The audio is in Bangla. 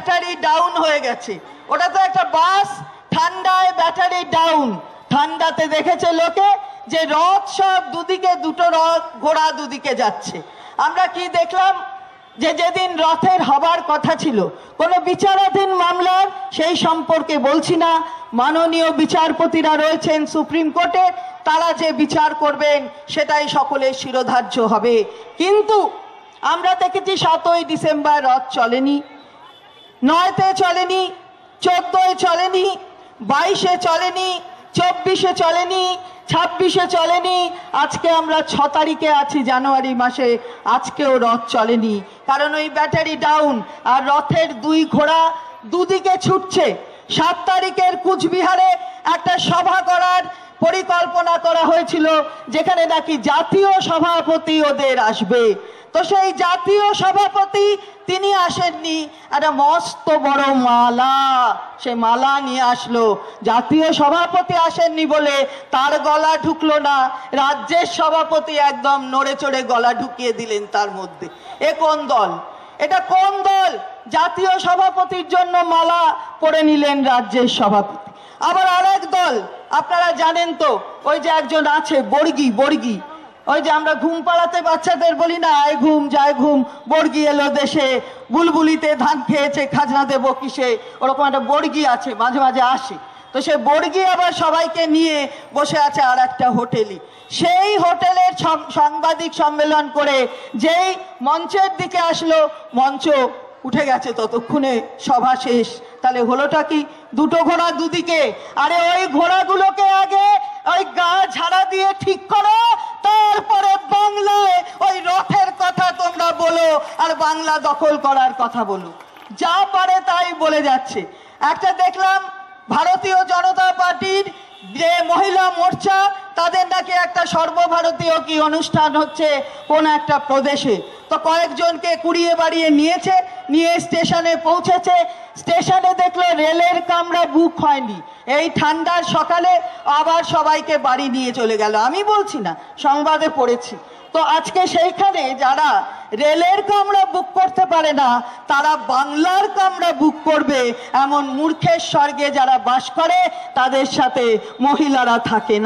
ব্যাটারি ডাউন হয়ে গেছে। ওটা তো একটা বাস, ঠান্ডায় ব্যাটারি ডাউন ঠান্ডাতে দেখেছে লোকে যে রথ সব দুদিকে, দুটো রথ ঘোড়া দুদিকে যাচ্ছে। আমরা কি দেখলাম? যে যেদিন রথের হবার কথা ছিল, কোনো বিচারাধীন মামলার সেই সম্পর্কে বলছি না। মাননীয় বিচারপতিরা রয়েছেন সুপ্রিম কোর্টে, তারা যে বিচার করবেন, সেটাই সকলের শিরোধার্য হবে। কিন্তু আমরা দেখেছি সাতই ডিসেম্বর রথ চলেনি। নয়তে চলেনি, চোদ্দোয় চলেনি, বাইশে চলেনি, চব্বিশে চলেনি, ছাব্বিশে চলেনি। আজকে আমরা ছ তারিখে আছি জানুয়ারি মাসে, আজকেও রথ চলেনি। কারণ ওই ব্যাটারি ডাউন আর রথের দুই ঘোড়া দুদিকে ছুটছে। সাত তারিখের কুচবিহারে একটা সভা করার পরিকল্পনা করা হয়েছিল যেখানে নাকি জাতীয় সভাপতি ওদের আসবে। তো সেই জাতীয় সভাপতি তিনি আসেননি। একটা মস্ত বড় মালা সে মালা নিয়ে আসলো। জাতীয় সভাপতি আসেননি বলে তার গলা ঢুকলো না। রাজ্যের সভাপতি একদম নড়ে চড়ে গলা ঢুকিয়ে দিলেন তার মধ্যে। এ কোন দল? এটা কোন দল? জাতীয় সভাপতির জন্য মালা পরে নিলেন রাজ্যের সভাপতি। আবার আরেক দল, আপনারা জানেন তো, ওই যে একজন আছে, বর্গি বর্গি। ওই যে আমরা ঘুম পাড়াতে বাচ্চাদের বলি না, আয় ঘুম, যায় ঘুম। বর্গি এলো দেশে, বুলবুলিতে ধান খেয়েছে, খাজনা দেবো কিসে? ওরকম একটা বর্গি আছে, মাঝে মাঝে আসে। তো সে বর্গি আবার সবাইকে নিয়ে বসে আছে আর একটা হোটেলই। সেই হোটেলের সাংবাদিক সম্মেলন করে যেই মঞ্চের দিকে আসলো, মঞ্চ উঠে গেছে ততক্ষণে সভা শেষ। তাহলে হলোটা কি? দুটো ঘোড়া দুদিকে। আরে ওই ঘোড়াগুলোকে আগে ওই গা ঝাড়া দিয়ে ঠিক করো, তারপরে বাংলায় ওই রথের কথা তোমরা বলো আর বাংলা দখল করার কথা বলো। যা পারে তাই বলে যাচ্ছে। একটা দেখলাম ভারতীয় জনতা পার্টির যে মহিলা মোর্চা, তাদের নাকি একটা সর্বভারতীয় কি অনুষ্ঠান হচ্ছে কোন একটা প্রদেশে। তো কয়েকজনকে কুড়িয়ে বাড়িয়ে নিয়েছে, নিয়ে স্টেশনে পৌঁছেছে। স্টেশনে দেখল রেলের কামরা বুক হয়নি। এই ঠান্ডার সকালে আবার সবাইকে বাড়ি নিয়ে চলে গেল। আমি বলছি না, সংবাদে পড়েছি। তো আজকে সেইখানে যারা রেলের কামরা বুক করতে পারে না, তারা বাংলার কামরা বুক করবে। এমন মূর্খের স্বর্গে যারা বাস করে, তাদের সাথে মহিলারা থাকে না।